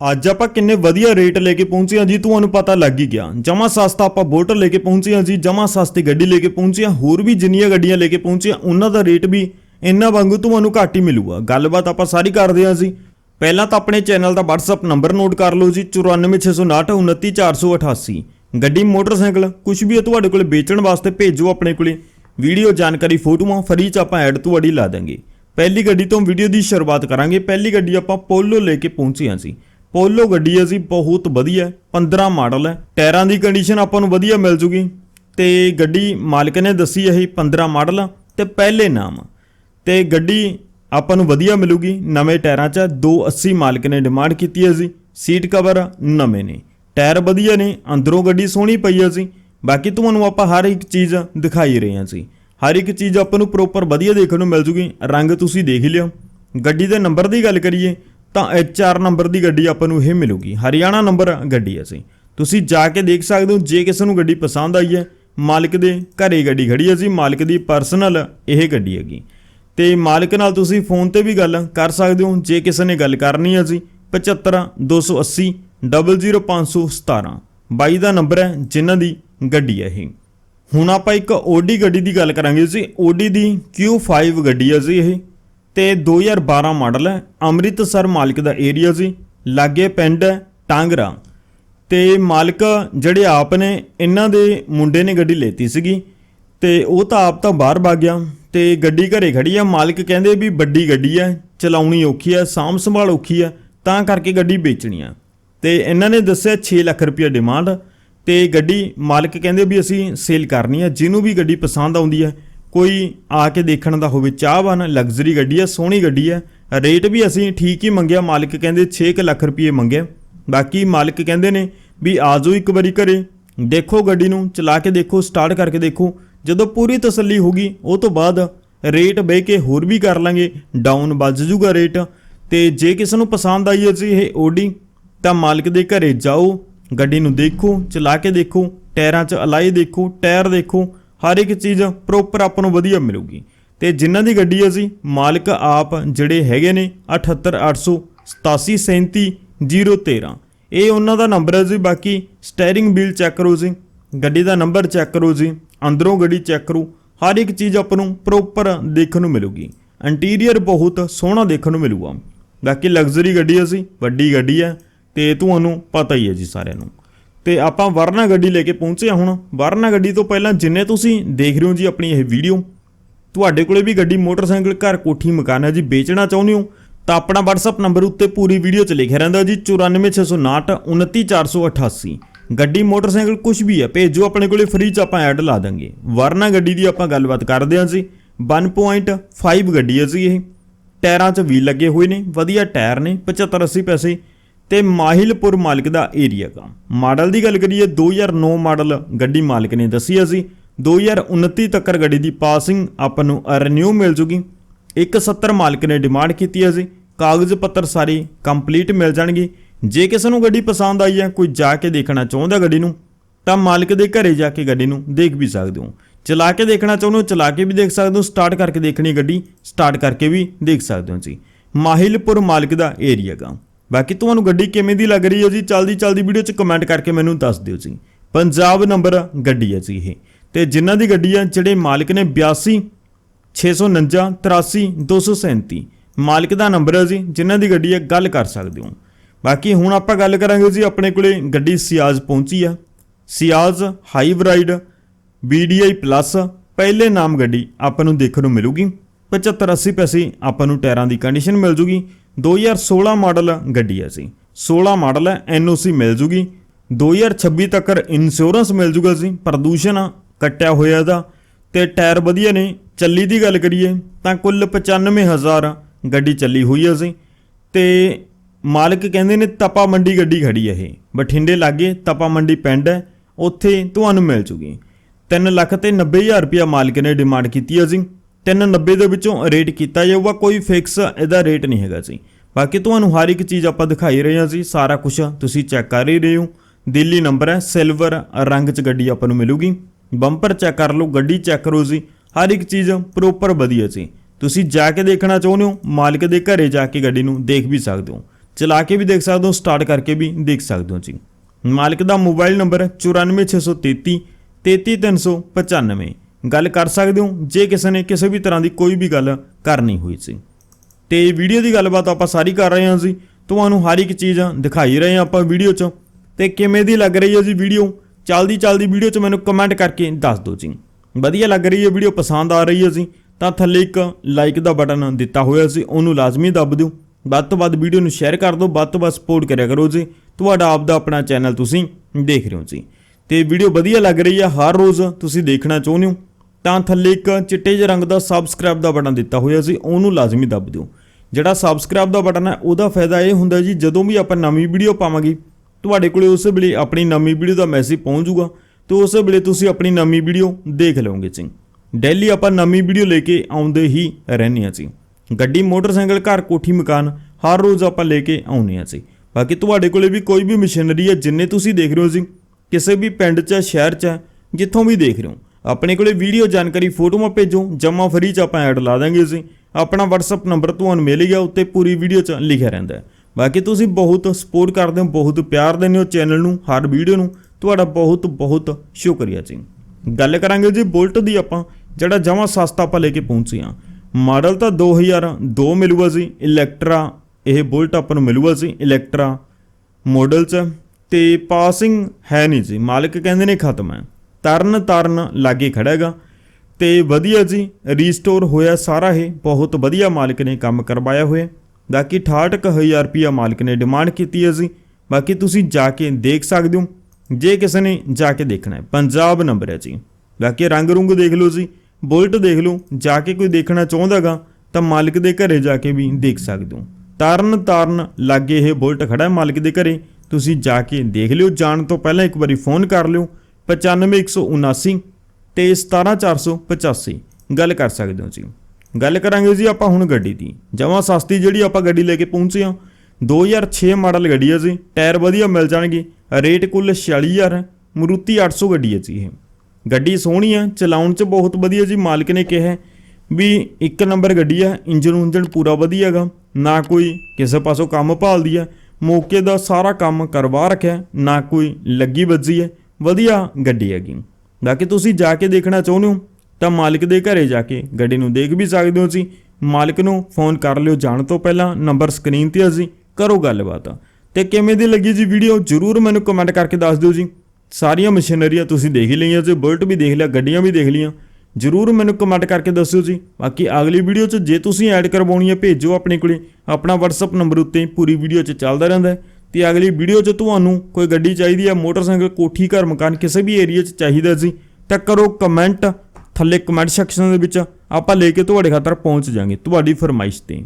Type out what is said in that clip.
ਅੱਜ ਆਪਾਂ ਕਿੰਨੇ ਵਧੀਆ ਰੇਟ ਲੈ ਕੇ ਪਹੁੰਚੇ ਹਾਂ ਜੀ, ਤੁਹਾਨੂੰ ਪਤਾ ਲੱਗ ਹੀ ਗਿਆ। ਜਮਾ ਸਸਤਾ ਆਪਾਂ ਬੋਟਰ ਲੈ ਕੇ ਪਹੁੰਚੇ ਹਾਂ ਜੀ, ਜਮਾ ਸਸਤੀ ਗੱਡੀ ਲੈ ਕੇ ਪਹੁੰਚੇ ਹਾਂ, ਹੋਰ ਵੀ ਜਿੰਨੀਆਂ ਗੱਡੀਆਂ ਲੈ ਕੇ ਪਹੁੰਚੇ ਹਾਂ, ਉਹਨਾਂ ਦਾ ਰੇਟ ਵੀ ਇੰਨਾ ਵਾਂਗੂ ਤੁਹਾਨੂੰ ਘੱਟ ਹੀ ਮਿਲੂਗਾ। ਗੱਲਬਾਤ ਆਪਾਂ ਸਾਰੀ ਕਰਦੇ ਹਾਂ ਜੀ। ਪਹਿਲਾਂ ਤਾਂ ਆਪਣੇ ਚੈਨਲ ਦਾ WhatsApp ਨੰਬਰ ਨੋਟ ਕਰ ਲਓ ਜੀ 9469299488 ਗੱਡੀ, ਮੋਟਰਸਾਈਕਲ ਕੁਝ ਵੀ ਹੈ ਤੁਹਾਡੇ ਕੋਲ ਵੇਚਣ ਵਾਸਤੇ ਭੇਜੋ ਆਪਣੇ ਕੋਲੇ। ਵੀਡੀਓ ਜਾਣਕਾਰੀ ਫੋਟੋਆਂ ਫਰੀ ਚ ਆਪਾਂ ਐਡ ਤੁਹਾਡੀ ਲਾ ਦਾਂਗੇ ਪਹਿਲੀ ਗੱਡੀ ਤੋਂ ਵੀਡੀਓ ਦੀ ਸ਼ੁਰੂਆਤ ਕਰਾਂਗੇ। ਪਹਿਲੀ ਗੱਡੀ ਆਪਾਂ ਪੋਲੋ ਲੈ ਕੇ ਪਹੁੰਚੇ ਹਾਂ ਸੀ ਪੋਲੋ ਗੱਡੀ ਹੈ ਜੀ ਬਹੁਤ ਵਧੀਆ ਹੈ, 15 ਮਾਡਲ ਹੈ ਟਾਇਰਾਂ ਦੀ ਕੰਡੀਸ਼ਨ ਆਪਾਂ ਨੂੰ ਵਧੀਆ ਮਿਲ ਜੂਗੀ। ਤੇ ਗੱਡੀ ਮਾਲਕ ਨੇ ਦੱਸੀ ਇਹ 15 ਮਾਡਲ ਆ ਤੇ ਪਹਿਲੇ ਨਾਮ ਆ। ਤੇ ਗੱਡੀ ਆਪਾਂ ਨੂੰ ਵਧੀਆ ਮਿਲੂਗੀ ਨਵੇਂ ਟਾਇਰਾਂ 'ਚ 280 ਮਾਲਕ ਨੇ ਡਿਮਾਂਡ ਕੀਤੀ ਹੈ ਜੀ ਸੀਟ ਕਵਰ ਨਵੇਂ ਨੇ। ਟਾਇਰ ਵਧੀਆ ਨੇ ਅੰਦਰੋਂ ਗੱਡੀ ਸੋਹਣੀ ਪਈ ਹੈ ਜੀ ਬਾਕੀ ਤੁਹਾਨੂੰ ਆਪਾਂ ਹਰ ਇੱਕ ਚੀਜ਼ ਦਿਖਾਈ ਰਹੇ ਹਾਂ ਜੀ। ਹਰ ਇੱਕ ਚੀਜ਼ ਆਪਾਂ ਨੂੰ ਪ੍ਰੋਪਰ ਵਧੀਆ ਦੇਖਣ ਨੂੰ ਮਿਲ ਜੂਗੀ ਰੰਗ ਤੁਸੀਂ ਦੇਖ ਲਿਓ। ਗੱਡੀ ਦੇ ਨੰਬਰ ਦੀ ਗੱਲ ਕਰੀਏ ਤਾਂ HR ਨੰਬਰ ਦੀ ਗੱਡੀ ਆਪਾਂ ਨੂੰ ਇਹ ਮਿਲੂਗੀ। ਹਰਿਆਣਾ ਨੰਬਰ ਗੱਡੀ ਹੈ ਜੀ ਤੁਸੀਂ ਜਾ ਕੇ ਦੇਖ ਸਕਦੇ ਹੋ, ਜੇ ਕਿਸੇ ਨੂੰ ਗੱਡੀ ਪਸੰਦ ਆਈ ਹੈ, ਮਾਲਕ ਦੇ ਘਰੇ ਗੱਡੀ ਖੜੀ ਹੈ ਜੀ, ਮਾਲਕ ਦੀ ਪਰਸਨਲ ਇਹ ਗੱਡੀ ਹੈਗੀ। ਤੇ ਮਾਲਕ ਨਾਲ ਤੁਸੀਂ ਫੋਨ ਤੇ ਵੀ ਗੱਲ ਕਰ ਸਕਦੇ ਹੋ, ਜੇ ਕਿਸੇ ਨੇ ਗੱਲ ਕਰਨੀ ਹੈ ਜੀ 75 280 00517 ਬਾਈ ਦਾ ਨੰਬਰ ਹੈ ਜਿਨ੍ਹਾਂ ਦੀ ਗੱਡੀ ਹੈ ਇਹ। ਹੁਣ ਆਪਾਂ ਇੱਕ ਓਡੀ ਗੱਡੀ ਦੀ ਗੱਲ ਕਰਾਂਗੇ ਜੀ। ਓਡੀ ਦੀ Q5 ਗੱਡੀ ਹੈ ਜੀ ਇਹ। ਤੇ 2012 ਮਾਡਲ ਹੈ ਅੰਮ੍ਰਿਤਸਰ ਮਾਲਕ ਦਾ ਏਰੀਆ ਸੀ। ਲਾਗੇ ਪਿੰਡ ਹੈ ਟਾਂਗਰਾ। ਤੇ ਮਾਲਕ ਜਿਹੜੇ ਆਪ ਨੇ, ਇਹਨਾਂ ਦੇ ਮੁੰਡੇ ਨੇ ਗੱਡੀ ਲੈਤੀ ਸੀਗੀ। ਤੇ ਉਹ ਤਾਂ ਆਪ ਤਾਂ ਬਾਹਰ ਭੱਗ ਗਿਆ। ਤੇ ਗੱਡੀ ਘਰੇ ਖੜੀ ਆ। ਮਾਲਕ ਕਹਿੰਦੇ ਵੀ ਵੱਡੀ ਗੱਡੀ ਆ, ਚਲਾਉਣੀ ਔਖੀ ਆ, ਸਾਂਭ ਸੰਭਾਲ ਔਖੀ ਆ, ਤਾਂ ਕਰਕੇ ਗੱਡੀ ਵੇਚਣੀ ਆ। ਤੇ ਇਹਨਾਂ ਨੇ ਦੱਸਿਆ 6 ਲੱਖ ਰੁਪਏ ਡਿਮਾਂਡ ਤੇ ਗੱਡੀ ਮਾਲਕ ਕਹਿੰਦੇ ਵੀ ਅਸੀਂ ਸੇਲ ਕਰਨੀ ਆ। ਜਿਹਨੂੰ ਵੀ ਗੱਡੀ ਪਸੰਦ ਆਉਂਦੀ ਆ ਕੋਈ ਆ ਕੇ ਦੇਖਣ ਦਾ ਹੋਵੇ ਚਾਹਵਾਨ ਲਗਜ਼ਰੀ ਗੱਡੀ ਆ, ਸੋਹਣੀ ਗੱਡੀ ਆ ਰੇਟ ਵੀ ਅਸੀਂ ਠੀਕ ਹੀ ਮੰਗਿਆ, ਮਾਲਕ ਕਹਿੰਦੇ 6 ਲੱਖ ਰੁਪਏ ਮੰਗਿਆ। ਬਾਕੀ ਮਾਲਕ ਕਹਿੰਦੇ ਨੇ ਵੀ ਆ ਜਾਓ ਇੱਕ ਵਾਰੀ ਘਰੇ, ਦੇਖੋ ਗੱਡੀ ਨੂੰ, ਚਲਾ ਕੇ ਦੇਖੋ ਸਟਾਰਟ ਕਰਕੇ ਦੇਖੋ। ਜਦੋਂ ਪੂਰੀ ਤਸੱਲੀ ਹੋਗੀ ਉਹ ਤੋਂ ਬਾਅਦ ਰੇਟ ਬਹਿ ਕੇ ਹੋਰ ਵੀ ਕਰ ਲਾਂਗੇ ਡਾਊਨ ਵੱਜ ਜੂਗਾ ਰੇਟ ਤੇ ਜੇ ਕਿਸੇ ਨੂੰ ਪਸੰਦ ਆਈ ਹੈ ਜੀ ਇਹ ਓਡੀ ਤਾਂ ਮਾਲਕ ਦੇ ਘਰੇ ਜਾਓ, ਗੱਡੀ ਨੂੰ ਦੇਖੋ, ਚਲਾ ਕੇ ਦੇਖੋ, ਟਾਇਰਾਂ 'ਚ ਅਲਾਈ ਦੇਖੋ, ਟਾਇਰ ਦੇਖੋ ਹਰ ਇੱਕ ਚੀਜ਼ ਪ੍ਰੋਪਰ ਆਪਾਂ ਨੂੰ ਵਧੀਆ ਮਿਲੂਗੀ। ਤੇ ਜਿਨ੍ਹਾਂ ਦੀ ਗੱਡੀ ਹੈ ਜੀ ਮਾਲਕ ਆਪ ਜਿਹੜੇ ਹੈਗੇ ਨੇ 78887 ਇਹ ਉਹਨਾਂ ਦਾ ਨੰਬਰ ਹੈ ਜੀ, ਬਾਕੀ ਸਟੀਅਰਿੰਗ ਵੀਲ ਚੈੱਕ ਕਰੋ ਜੀ, ਗੱਡੀ ਦਾ ਨੰਬਰ ਚੈੱਕ ਕਰੋ ਜੀ, ਅੰਦਰੋਂ ਗੱਡੀ ਚੈੱਕ ਕਰੋ, ਹਰ ਇੱਕ ਚੀਜ਼ ਆਪਾਂ ਨੂੰ ਪ੍ਰੋਪਰ ਦੇਖਣ ਨੂੰ ਮਿਲੂਗੀ। ਇੰਟੀਰੀਅਰ ਬਹੁਤ ਸੋਹਣਾ ਦੇਖਣ ਨੂੰ ਮਿਲੂਗਾ। ਬਾਕੀ ਲਗਜ਼ਰੀ ਗੱਡੀ ਹੈ ਜੀ ਵੱਡੀ ਗੱਡੀ ਹੈ ਤੇ ਤੁਹਾਨੂੰ ਪਤਾ ਹੀ ਹੈ ਜੀ ਸਾਰਿਆਂ ਨੂੰ। ਤੇ ਆਪਾਂ ਵਰਨਾ ਗੱਡੀ ਲੈ ਕੇ ਪਹੁੰਚੇ ਹਾਂ ਹੁਣ। ਵਰਨਾ ਗੱਡੀ ਤੋਂ ਪਹਿਲਾਂ ਜਿੰਨੇ ਤੁਸੀਂ ਦੇਖ ਰਹੇ ਹੋ ਜੀ ਆਪਣੀ ਇਹ ਵੀਡੀਓ, ਤੁਹਾਡੇ ਕੋਲੇ ਵੀ ਗੱਡੀ, ਮੋਟਰਸਾਈਕਲ, ਘਰ, ਕੋਠੀ, ਮਕਾਨ ਹੈ ਜੀ, ਵੇਚਣਾ ਚਾਹੁੰਦੇ ਹੋ ਤਾਂ ਆਪਣਾ WhatsApp ਨੰਬਰ ਉੱਤੇ ਪੂਰੀ ਵੀਡੀਓ 'ਚ ਲਿਖਿਆ ਰਹਿੰਦਾ ਜੀ 94659 29488 ਗੱਡੀ, ਮੋਟਰਸਾਈਕਲ ਕੁਝ ਵੀ ਹੈ, ਭੇਜੋ, ਆਪਣੇ ਕੋਲੇ ਫ੍ਰੀ 'ਚ ਆਪਾਂ ਐਡ ਲਾ ਦਾਂਗੇ। ਵਰਨਾ ਗੱਡੀ ਦੀ ਆਪਾਂ ਗੱਲਬਾਤ ਕਰਦੇ ਹਾਂ ਜੀ 1.5 ਗੱਡੀ ਹੈ ਜੀ ਇਹ। ਟਾਇਰਾਂ 'ਚ ਵੀ ਲੱਗੇ ਹੋਏ ਨੇ, ਵਧੀਆ ਟਾਇਰ ਨੇ 75 80 ਪੈਸੇ ਤੇ ਮਾਹਿਲਪੁਰ ਮਾਲਕ ਦਾ ਏਰੀਆ ਦਾ ਮਾਡਲ ਦੀ ਗੱਲ ਕਰੀਏ 2009 ਮਾਡਲ ਗੱਡੀ ਮਾਲਕ ਨੇ ਦੱਸੀ ਅਸੀਂ 2029 ਤੱਕ ਗੱਡੀ ਦੀ ਪਾਸਿੰਗ ਆਪਾਂ ਨੂੰ ਰੀਨਿਊ ਮਿਲ ਜੂਗੀ। 170 ਮਾਲਕ ਨੇ ਡਿਮਾਂਡ ਕੀਤੀ ਹੈ ਜੀ ਕਾਗਜ਼ ਪੱਤਰ ਸਾਰੇ ਕੰਪਲੀਟ ਮਿਲ ਜਾਣਗੇ। ਜੇ ਕਿਸੇ ਨੂੰ ਗੱਡੀ ਪਸੰਦ ਆਈ ਹੈ ਕੋਈ ਜਾ ਕੇ ਦੇਖਣਾ ਚਾਹੁੰਦਾ ਗੱਡੀ ਨੂੰ, ਤਾਂ ਮਾਲਕ ਦੇ ਘਰੇ ਜਾ ਕੇ ਗੱਡੀ ਨੂੰ ਦੇਖ ਵੀ ਸਕਦੇ ਹੋ। ਚਲਾ ਕੇ ਦੇਖਣਾ ਚਾਹੁੰਦੇ ਹੋ, ਚਲਾ ਕੇ ਵੀ ਦੇਖ ਸਕਦੇ ਹੋ ਸਟਾਰਟ ਕਰਕੇ ਦੇਖਣੀ ਗੱਡੀ ਸਟਾਰਟ ਕਰਕੇ ਵੀ ਦੇਖ ਸਕਦੇ ਹੋ ਜੀ। ਮਾਹਿਲਪੁਰ ਮਾਲਕ ਦਾ ਏਰੀਆ ਗਾ। ਬਾਕੀ ਤੁਹਾਨੂੰ ਗੱਡੀ ਕਿਵੇਂ ਦੀ ਲੱਗ ਰਹੀ ਹੈ ਜੀ, ਚਲਦੀ ਚਲਦੀ ਵੀਡੀਓ 'ਚ ਕਮੈਂਟ ਕਰਕੇ ਮੈਨੂੰ ਦੱਸ ਦਿਓ ਜੀ। ਪੰਜਾਬ ਨੰਬਰ ਗੱਡੀ ਹੈ ਜੀ ਇਹ। ਤੇ ਜਿਨ੍ਹਾਂ ਦੀ ਗੱਡੀ ਹੈ, ਜਿਹੜੇ ਮਾਲਕ ਨੇ 82 649 83 237 ਮਾਲਕ ਦਾ ਨੰਬਰ ਹੈ ਜੀ, ਜਿਨ੍ਹਾਂ ਦੀ ਗੱਡੀ ਹੈ, ਗੱਲ ਕਰ ਸਕਦੇ ਹੋ। ਬਾਕੀ ਹੁਣ ਆਪਾਂ ਗੱਲ ਕਰਾਂਗੇ ਜੀ, ਆਪਣੇ ਕੋਲੇ ਗੱਡੀ ਸਿਆਜ਼ ਪਹੁੰਚੀ ਆ। ਸਿਆਜ਼ ਹਾਈਬ੍ਰਾਈਡ BDI ਪਲੱਸ ਪਹਿਲੇ ਨਾਮ ਗੱਡੀ ਆਪਾਂ ਨੂੰ ਦੇਖਣ ਨੂੰ ਮਿਲੂਗੀ। 75 80 ਪੈਸੇ ਆਪਾਂ ਨੂੰ ਟਾਇਰਾਂ ਦੀ ਕੰਡੀਸ਼ਨ ਮਿਲ ਜੂਗੀ। 2016 ਮਾਡਲ ਗੱਡੀ ਹੈ ਜੀ 16 ਮਾਡਲ ਹੈ NOC ਮਿਲ ਜੂਗੀ। 2026 ਤੱਕ ਇੰਸ਼ੋਰੈਂਸ ਮਿਲ ਜੂਗਾ ਜੀ। ਪ੍ਰਦੂਸ਼ਣ ਕੱਟਿਆ ਹੋਇਆ ਇਹਦਾ। ਤੇ ਟਾਇਰ ਵਧੀਆ ਨੇ। ਚੱਲੀ ਦੀ ਗੱਲ ਕਰੀਏ ਤਾਂ ਕੁੱਲ 95000 ਗੱਡੀ ਚੱਲੀ ਹੋਈ ਹੈ ਜੀ। ਤੇ ਮਾਲਕ ਕਹਿੰਦੇ ਨੇ ਤਪਾ ਮੰਡੀ ਗੱਡੀ ਖੜੀ ਹੈ ਇਹ। ਬਠਿੰਡੇ ਲਾਗੇ ਤਪਾ ਮੰਡੀ ਪਿੰਡ ਹੈ। ਉੱਥੇ ਤੁਹਾਨੂੰ ਮਿਲ ਜੂਗੀ। 3 ਲੱਖ ਤੇ 90000 ਰੁਪਇਆ ਮਾਲਕ ਨੇ ਡਿਮਾਂਡ ਕੀਤੀ ਹੈ ਜੀ। 390 ਦੇ ਵਿੱਚੋਂ ਰੇਟ ਕੀਤਾ ਜਾਊਗਾ। ਕੋਈ ਫਿਕਸ ਇਹਦਾ ਰੇਟ ਨਹੀਂ ਹੈਗਾ ਜੀ। ਬਾਕੀ ਤੁਹਾਨੂੰ ਹਰ ਇੱਕ ਚੀਜ਼ ਆਪਾਂ ਦਿਖਾਈ ਰਹੇ ਹਾਂ ਜੀ, ਸਾਰਾ ਕੁਝ ਤੁਸੀਂ ਚੈੱਕ ਕਰ ਹੀ ਰਹੇ ਹੋ। ਦਿੱਲੀ ਨੰਬਰ ਹੈ ਸਿਲਵਰ ਰੰਗ 'ਚ ਗੱਡੀ ਆਪਾਂ ਨੂੰ ਮਿਲੂਗੀ। ਬੰਪਰ ਚੈੱਕ ਕਰ ਲਓ, ਗੱਡੀ ਚੈੱਕ ਕਰੋ ਜੀ। ਹਰ ਇੱਕ ਚੀਜ਼ ਪ੍ਰੋਪਰ ਵਧੀਆ ਜੀ। ਤੁਸੀਂ ਜਾ ਕੇ ਦੇਖਣਾ ਚਾਹੁੰਦੇ ਹੋ, ਮਾਲਕ ਦੇ ਘਰੇ ਜਾ ਕੇ ਗੱਡੀ ਨੂੰ ਦੇਖ ਵੀ ਸਕਦੇ ਹੋ। ਚਲਾ ਕੇ ਵੀ ਦੇਖ ਸਕਦੇ ਹੋ ਸਟਾਰਟ ਕਰਕੇ ਵੀ ਦੇਖ ਸਕਦੇ ਹੋ ਜੀ। ਮਾਲਕ ਦਾ ਮੋਬਾਈਲ ਨੰਬਰ 94633 33395 ਗੱਲ ਕਰ ਸਕਦੇ ਹੋ, ਜੇ ਕਿਸੇ ਨੇ ਕਿਸੇ ਵੀ ਤਰ੍ਹਾਂ ਦੀ ਕੋਈ ਵੀ ਗੱਲ ਕਰਨੀ ਹੋਈ ਸੀ। ਤੇ ਵੀਡੀਓ ਦੀ ਗੱਲਬਾਤ ਆਪਾਂ ਸਾਰੀ ਕਰ ਰਹੇ ਹਾਂ ਜੀ। ਤੁਹਾਨੂੰ ਹਰ ਇੱਕ ਚੀਜ਼ ਦਿਖਾਈ ਰਹੇ ਹਾਂ ਆਪਾਂ ਵੀਡੀਓ 'ਚ। ਤੇ ਕਿਵੇਂ ਦੀ ਲੱਗ ਰਹੀ ਹੈ ਜੀ ਵੀਡੀਓ? ਚੱਲਦੀ ਚੱਲਦੀ ਵੀਡੀਓ 'ਚ ਮੈਨੂੰ ਕਮੈਂਟ ਕਰਕੇ ਦੱਸ ਦਿਓ ਜੀ। ਵਧੀਆ ਲੱਗ ਰਹੀ ਹੈ ਵੀਡੀਓ, ਪਸੰਦ ਆ ਰਹੀ ਹੈ ਜੀ, ਤਾਂ ਥੱਲੇ ਇੱਕ ਲਾਈਕ ਦਾ ਬਟਨ ਦਿੱਤਾ ਹੋਇਆ ਸੀ, ਉਹਨੂੰ ਲਾਜ਼ਮੀ ਦੱਬ ਦਿਓ। ਵੱਧ ਤੋਂ ਵੱਧ ਵੀਡੀਓ ਨੂੰ ਸ਼ੇਅਰ ਕਰ ਦਿਓ, ਵੱਧ ਤੋਂ ਵੱਧ ਸਪੋਰਟ ਕਰਿਆ ਕਰੋ ਜੀ। ਤੁਹਾਡਾ ਆਪ ਦਾ ਆਪਣਾ ਚੈਨਲ ਤੁਸੀਂ ਦੇਖ ਰਹੇ ਹੋ ਜੀ। ਤੇ ਵੀਡੀਓ ਵਧੀਆ ਲੱਗ ਰਹੀ ਹੈ, ਹਰ ਰੋਜ਼ ਤੁਸੀਂ ਦੇਖਣਾ ਚਾਹੁੰਦੇ ਹੋ। ਤਾਂ ਥੱਲੇ ਇੱਕ ਚਿੱਟੇ ਜਿਹੇ ਰੰਗ ਦਾ ਸਬਸਕ੍ਰਾਈਬ ਦਾ ਬਟਨ ਦਿੱਤਾ ਹੋਇਆ ਸੀ, ਉਹਨੂੰ ਲਾਜ਼ਮੀ ਦੱਬ ਦਿਓ। ਜਿਹੜਾ ਸਬਸਕ੍ਰਾਈਬ ਦਾ ਬਟਨ ਹੈ, ਉਹਦਾ ਫਾਇਦਾ ਇਹ ਹੁੰਦਾ ਜੀ, ਜਦੋਂ ਵੀ ਆਪਾਂ ਨਵੀਂ ਵੀਡੀਓ ਪਾਵਾਂਗੇ, ਤੁਹਾਡੇ ਕੋਲੇ ਉਸ ਵੇਲੇ ਆਪਣੀ ਨਵੀਂ ਵੀਡੀਓ ਦਾ ਮੈਸੇਜ ਪਹੁੰਚ ਜਾਊਗਾ, ਤੇ ਉਸ ਵੇਲੇ ਤੁਸੀਂ ਆਪਣੀ ਨਵੀਂ ਵੀਡੀਓ ਦੇਖ ਲਓਗੇ ਜੀ। ਡੇਲੀ ਆਪਾਂ ਨਵੀਂ ਵੀਡੀਓ ਲੈ ਕੇ ਆਉਂਦੇ ਹੀ ਰਹਿੰਦੇ ਹਾਂ ਜੀ। ਗੱਡੀ, ਮੋਟਰਸਾਈਕਲ, ਘਰ, ਕੋਠੀ, ਮਕਾਨ, ਹਰ ਰੋਜ਼ ਆਪਾਂ ਲੈ ਕੇ ਆਉਂਦੇ ਹਾਂ ਜੀ। ਬਾਕੀ ਤੁਹਾਡੇ ਕੋਲੇ ਵੀ ਕੋਈ ਵੀ ਮਸ਼ੀਨਰੀ ਹੈ, ਜਿੰਨੇ ਤੁਸੀਂ ਦੇਖ ਰਹੇ ਹੋ ਜੀ, ਕਿਸੇ ਵੀ ਪਿੰਡ 'ਚ, ਸ਼ਹਿਰ 'ਚ, ਜਿੱਥੋਂ ਵੀ ਦੇਖ ਰਹੇ ਹੋ ਆਪਣੇ ਕੋਲੇ ਵੀਡੀਓ ਜਾਣਕਾਰੀ ਫੋਟੋਆਂ ਭੇਜੋ ਜਮਾ ਫਰੀ 'ਚ ਆਪਾਂ ਐਡ ਲਾ ਦਾਂਗੇ ਅਸੀਂ। ਆਪਣਾ WhatsApp ਨੰਬਰ ਤੁਹਾਨੂੰ ਮਿਲ ਗਿਆ, ਉੱਤੇ ਪੂਰੀ ਵੀਡੀਓ 'ਚ ਲਿਖਿਆ ਰਹਿੰਦਾ ਹੈ। ਬਾਕੀ ਤੁਸੀਂ ਬਹੁਤ ਸਪੋਰਟ ਕਰਦੇ ਹੋ, ਬਹੁਤ ਪਿਆਰ ਦਿੰਦੇ ਹੋ ਚੈਨਲ ਨੂੰ, ਹਰ ਵੀਡੀਓ ਨੂੰ। ਤੁਹਾਡਾ ਬਹੁਤ ਬਹੁਤ ਸ਼ੁਕਰੀਆ ਜੀ। ਗੱਲ ਕਰਾਂਗੇ ਜੀ ਬੁਲਟ ਦੀ ਆਪਾਂ, ਜਿਹੜਾ ਜਮਾ ਸਸਤਾ ਆਪਾਂ ਲੈ ਕੇ ਪਹੁੰਚੇ ਹਾਂ। ਮਾਡਲ ਤਾਂ 2002 ਮਿਲੂਗਾ ਜੀ ਇਲੈਕਟਰਾ ਇਹ ਬੁਲਟ ਆਪਾਂ ਨੂੰ ਮਿਲੂਗਾ ਜੀ ਇਲੈਕਟਰਾ ਮਾਡਲ 'ਚ। ਤੇ ਪਾਸਿੰਗ ਹੈ ਨਹੀਂ ਜੀ, ਮਾਲਕ ਕਹਿੰਦੇ ਨੇ ਖਤਮ ਹੈ। ਤਰਨ ਤਰਨ ਲਾਗੇ ਖੜਾ ਹੈਗਾ ਤੇ ਵਧੀਆ ਜੀ ਰੀਸਟੋਰ ਹੋਇਆ ਸਾਰਾ ਇਹ, ਬਹੁਤ ਵਧੀਆ ਮਾਲਕ ਨੇ ਕੰਮ ਕਰਵਾਇਆ ਹੋਇਆ। ਬਾਕੀ 68000 ਰੁਪਿਆ ਮਾਲਕ ਨੇ ਡਿਮਾਂਡ ਕੀਤੀ ਹੈ ਜੀ। ਬਾਕੀ ਤੁਸੀਂ ਜਾ ਕੇ ਦੇਖ ਸਕਦੇ ਹੋ। ਜੇ ਕਿਸੇ ਨੇ ਜਾ ਕੇ ਦੇਖਣਾ ਹੈ, ਪੰਜਾਬ ਨੰਬਰ ਹੈ ਜੀ। ਬਾਕੀ ਰੰਗ ਰੁੰਗ ਦੇਖ ਲਓ ਜੀ, ਬੁਲਟ ਦੇਖ ਲਓ, ਜਾ ਕੇ ਕੋਈ ਦੇਖਣਾ ਚਾਹੁੰਦਾਗਾ ਤਾਂ ਮਾਲਕ ਦੇ ਘਰੇ ਜਾ ਕੇ ਵੀ ਦੇਖ ਸਕਦੇ ਹੋ। ਤਰਨ ਤਾਰਨ ਲਾਗੇ ਇਹ ਬੁਲਟ ਖੜਾ ਹੈ ਮਾਲਕ ਦੇ ਘਰੇ, ਤੁਸੀਂ ਜਾ ਕੇ ਦੇਖ ਲਿਓ, ਜਾਣ ਤੋਂ ਪਹਿਲਾਂ ਇੱਕ ਵਾਰੀ ਫੋਨ ਕਰ ਲਿਓ। 95179 ਤੇ 17485 ਗੱਲ ਕਰ ਸਕਦੇ ਹੋ ਜੀ। ਗੱਲ ਕਰਾਂਗੇ ਜੀ ਆਪਾਂ ਹੁਣ ਗੱਡੀ ਦੀ। ਜਮਾਂ ਸਸਤੀ ਜਿਹੜੀ ਆਪਾਂ ਗੱਡੀ ਲੈ ਕੇ ਪਹੁੰਚੇ ਹਾਂ 2006 ਮਾਡਲ ਗੱਡੀ ਹੈ ਜੀ। ਟਾਇਰ ਵਧੀਆ ਮਿਲ ਜਾਣਗੇ। ਰੇਟ ਕੁੱਲ 46000 ਹੈ। ਮਰੂਤੀ 800 ਗੱਡੀ ਹੈ ਜੀ ਇਹ। ਗੱਡੀ ਸੋਹਣੀ ਹੈ ਚਲਾਉਣ 'ਚ ਬਹੁਤ ਵਧੀਆ ਜੀ। ਮਾਲਕ ਨੇ ਕਿਹਾ ਵੀ ਇੱਕ ਨੰਬਰ ਗੱਡੀ ਹੈ ਇੰਜਨ ਉਂਜਨ ਪੂਰਾ ਵਧੀਆ ਹੈਗਾ। ਨਾ ਕੋਈ ਕਿਸੇ ਪਾਸੋਂ ਕੰਮ ਭਾਲਦੀ ਹੈ ਮੌਕੇ ਦਾ ਸਾਰਾ ਕੰਮ ਕਰਵਾ ਰੱਖਿਆ, ਨਾ ਕੋਈ ਲੱਗੀ ਵੱਜੀ ਹੈ ਵਧੀਆ ਗੱਡੀ ਹੈਗੀ। ਬਾਕੀ ਤੁਸੀਂ ਜਾ ਕੇ ਦੇਖਣਾ ਚਾਹੁੰਦੇ ਹੋ, ਤਾਂ ਮਾਲਕ ਦੇ ਘਰੇ ਜਾ ਕੇ ਗੱਡੀ ਨੂੰ ਦੇਖ ਵੀ ਸਕਦੇ ਹੋ ਜੀ ਮਾਲਕ ਨੂੰ ਫੋਨ ਕਰ ਲਿਓ, ਜਾਣ ਤੋਂ ਪਹਿਲਾਂ ਨੰਬਰ ਸਕਰੀਨ ਤੇ ਅਸੀਂ ਕਰੋ ਗੱਲਬਾਤ। ਤੇ ਕਿਵੇਂ ਦੀ ਲੱਗੀ ਜੀ ਵੀਡੀਓ, ਜਰੂਰ ਮੈਨੂੰ ਕਮੈਂਟ ਕਰਕੇ ਦੱਸ ਦਿਓ ਜੀ। ਸਾਰੀਆਂ ਮਸ਼ੀਨਰੀਆਂ ਤੁਸੀਂ ਦੇਖ ਹੀ ਲਈਆਂ ਜੀ, ਬੁਲਟ ਵੀ ਦੇਖ ਲਿਆ, ਗੱਡੀਆਂ ਵੀ ਦੇਖ ਲਈਆਂ। ਜਰੂਰ ਮੈਨੂੰ ਕਮੈਂਟ ਕਰਕੇ ਦੱਸਿਓ ਜੀ। ਬਾਕੀ ਅਗਲੀ ਵੀਡੀਓ 'ਚ ਜੇ ਤੁਸੀਂ ਐਡ ਕਰਵਾਉਣੀ ਹੈ, ਭੇਜੋ ਆਪਣੇ ਕੋਲੇ। ਆਪਣਾ WhatsApp ਨੰਬਰ ਉੱਤੇ ਪੂਰੀ ਵੀਡੀਓ 'ਚ ਚੱਲਦਾ ਰਹਿੰਦਾ ਹੈ। ਤੇ ਅਗਲੀ ਵੀਡੀਓ 'ਚ ਤੁਹਾਨੂੰ ਕੋਈ ਗੱਡੀ ਚਾਹੀਦੀ ਹੈ, ਮੋਟਰਸਾਈਕਲ, ਕੋਠੀ, ਘਰ ਮਕਾਨ, ਕਿਸੇ ਵੀ ਏਰੀਆ 'ਚ ਚਾਹੀਦਾ ਸੀ ਤਾਂ ਕਰੋ ਕਮੈਂਟ ਥੱਲੇ ਕਮੈਂਟ ਸੈਕਸ਼ਨ ਦੇ ਵਿੱਚ। ਆਪਾਂ ਲੈ ਕੇ ਤੁਹਾਡੇ ਖਾਤਰ ਪਹੁੰਚ ਜਾਾਂਗੇ ਤੁਹਾਡੀ ਫਰਮਾਇਸ਼ ਤੇ।